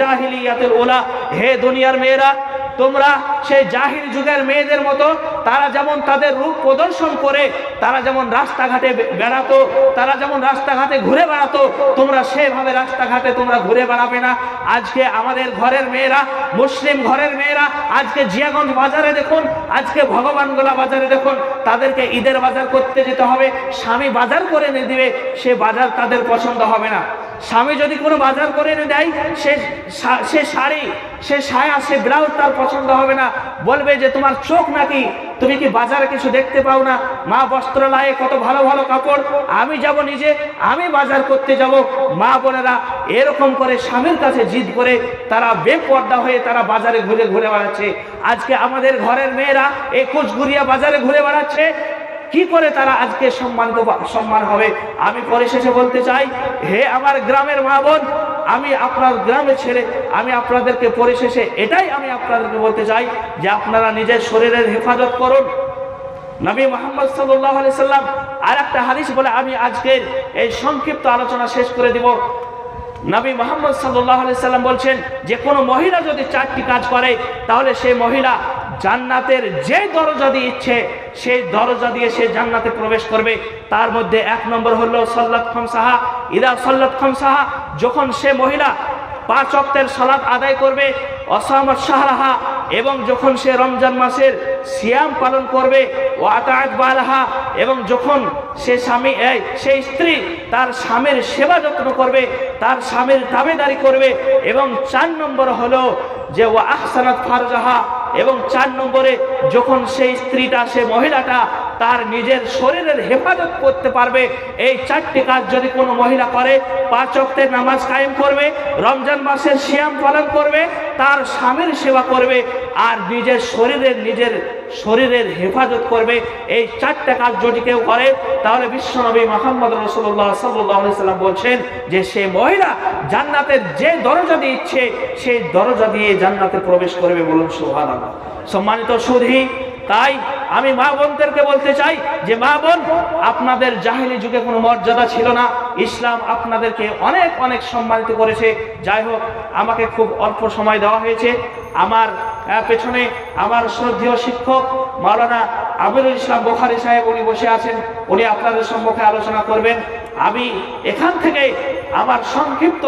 জাহিলিয়াতুল OLA হে দুনিয়ার মেয়েরা, তোমরা সেই জাহির যুগের মেয়েদের মতো, তারা যেমন তাদের রূপ প্রদর্শন করে, তারা যেমন রাস্তাঘাটে বেড়াতো, তারা যেমন রাস্তাঘাটে ঘুরে বেড়াতো, তোমরা সেভাবে রাস্তাঘাটে তোমরা ঘুরে বেড়াবে না। আজকে আমাদের ঘরের মেয়েরা, মুসলিম ঘরের মেয়েরা, আজকে জিয়াগঞ্জ বাজারে দেখুন, আজকে ভগবানগোলা বাজারে দেখুন, তাদেরকে ঈদের বাজার করতে যেতে হবে, স্বামী বাজার করে এনে দিবে, সে বাজার তাদের পছন্দ হবে না। স্বামী যদি কোনো বাজার করে এনে দেয়, সে সে শাড়ি, সে সায়া সে ব্লাউজ তার পছন্দ হবে না। বলবে যে, তোমার চোখ নাকি, তুমি কি বাজারে কিছু দেখতে পাও না? মা বস্ত্রালয়ে কত ভালো ভালো কাপড়, আমি যাব নিজে, আমি বাজার করতে যাব। মা বোনেরা এরকম করে স্বামীর কাছে জিদ করে তারা বেপর্দা হয়ে তারা বাজারে ঘুরে ঘুরে বেড়াচ্ছে। আজকে আমাদের ঘরের মেয়েরা এই কুচগুড়িয়া বাজারে ঘুরে বেড়াচ্ছে। কি করে তারা আজকে সম্মানিত সম্মান হবে? আমি পরিশেষে বলতে চাই, হে আমার গ্রামের মা বোন, আমি আপনার গ্রামে ছেড়ে, আমি আপনাদেরকে পরিশেষে এটাই আমি আপনাদেরকে বলতে চাই যে আপনারা নিজের শরীরের হেফাজত করুন। নবী মোহাম্মদ সাল্লাহ আলি সাল্লাম আর একটা হাদিস বলে, আমি আজকের এই সংক্ষিপ্ত আলোচনা শেষ করে দিব। নবী মোহাম্মদ সাল্লাহ আলি সাল্লাম বলছেন, যে কোনো মহিলা যদি চারটি কাজ করে, তাহলে সেই মহিলা জান্নাতের যে দরজা দিয়ে ইচ্ছে, সেই দরজা দিয়ে সে জান্নাতে প্রবেশ করবে। তার মধ্যে এক নম্বর হলো সল্লাত খমসাহা। ইদা সল্লাত খমসাহা, যখন সে মহিলা পাঁচ অক্তের সালাত আদায় করবে, অসামত শাহরাহা, এবং যখন সে রমজান মাসের সিয়াম পালন করবে ও আতায়াত বালাহা, এবং যখন সে স্বামী সেই স্ত্রী তার স্বামীর সেবা যত্ন করবে, তার স্বামীর দাবেদারি করবে, এবং চার নম্বর হলো যে ও আহসানাত ফারজাহা এবং চার নম্বরে যখন সেই স্ত্রীটা সে মহিলাটা তার নিজের শরীরের হেফাজত করতে পারবে। এই চারটি কাজ যদি কোনো মহিলা করে, পাঁচ অক্টের নামাজ কায়েম করবে, রমজান মাসের শিয়াম পালন করবে, তার স্বামীর সেবা করবে আর নিজের শরীরের নিজের শরীরের হেফাজত করবে, এই চারটা কাজ যদি কেউ করে, তাহলে বিশ্বনবী মোহাম্মদ রসুল্লাহ সাল্লাহ সাল্লাম বলছেন যে, সে মহিলা জান্নাতের যে দরজা দিয়ে ইচ্ছে, সেই দরজা দিয়ে জান্নাতে প্রবেশ করবে বলুন সুহান সম্মানিত সুধী তাই আমি মা বোনদেরকে বলতে চাই যে মা বোন, আপনাদের জাহিলি যুগে কোনো মর্যাদা ছিল না। ইসলাম আপনাদেরকে অনেক অনেক সম্মানিত করেছে। যাই হোক, আমাকে খুব অল্প সময় দেওয়া হয়েছে। আমার পেছনে আমার শ্রদ্ধেয় শিক্ষক মাওলানা আমিরুল ইসলাম বোখারি সাহেব উনি বসে আছেন। উনি আপনাদের সম্মুখে আলোচনা করবেন। আমি এখান থেকে আমার সংক্ষিপ্ত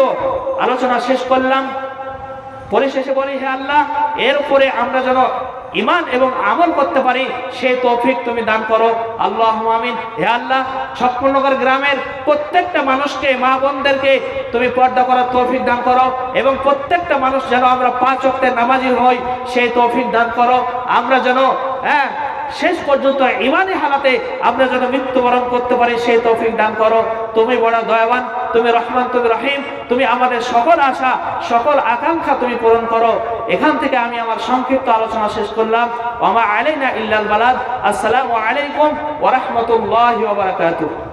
আলোচনা শেষ করলাম। পরিশেষে বলি, হে আল্লাহ, এর উপরে আমরা যেন ইমান এবং আমল করতে পারি, সেই তৌফিক তুমি দান করো। আল্লাহ আমিন। হে আল্লাহ ছপ্পনগর গ্রামের প্রত্যেকটা মানুষকে, মা বোনদেরকে তুমি পর্দা করার তৌফিক দান করো এবং প্রত্যেকটা মানুষ যেন আমরা পাঁচ অক্টের নামাজি হই, সেই তৌফিক দান করো। আমরা যেন হ্যাঁ শেষ পর্যন্ত ইমানি হালাতে আমরা যেন মৃত্যুবরণ করতে পারি, সেই তৌফিক দান করো। তুমি বড় দয়াবান, তুমি রহমান, তুমি রহিম, তুমি আমাদের সকল আশা, সকল আকাঙ্ক্ষা তুমি পূরণ করো। এখান থেকে আমি আমার সংক্ষিপ্ত আলোচনা শেষ করলাম। ওমা আলাইনা ইল্লাল বালাদ। আসসালামু আলাইকুম ওয়া রাহমাতুল্লাহি ওয়া বারাকাতুহু।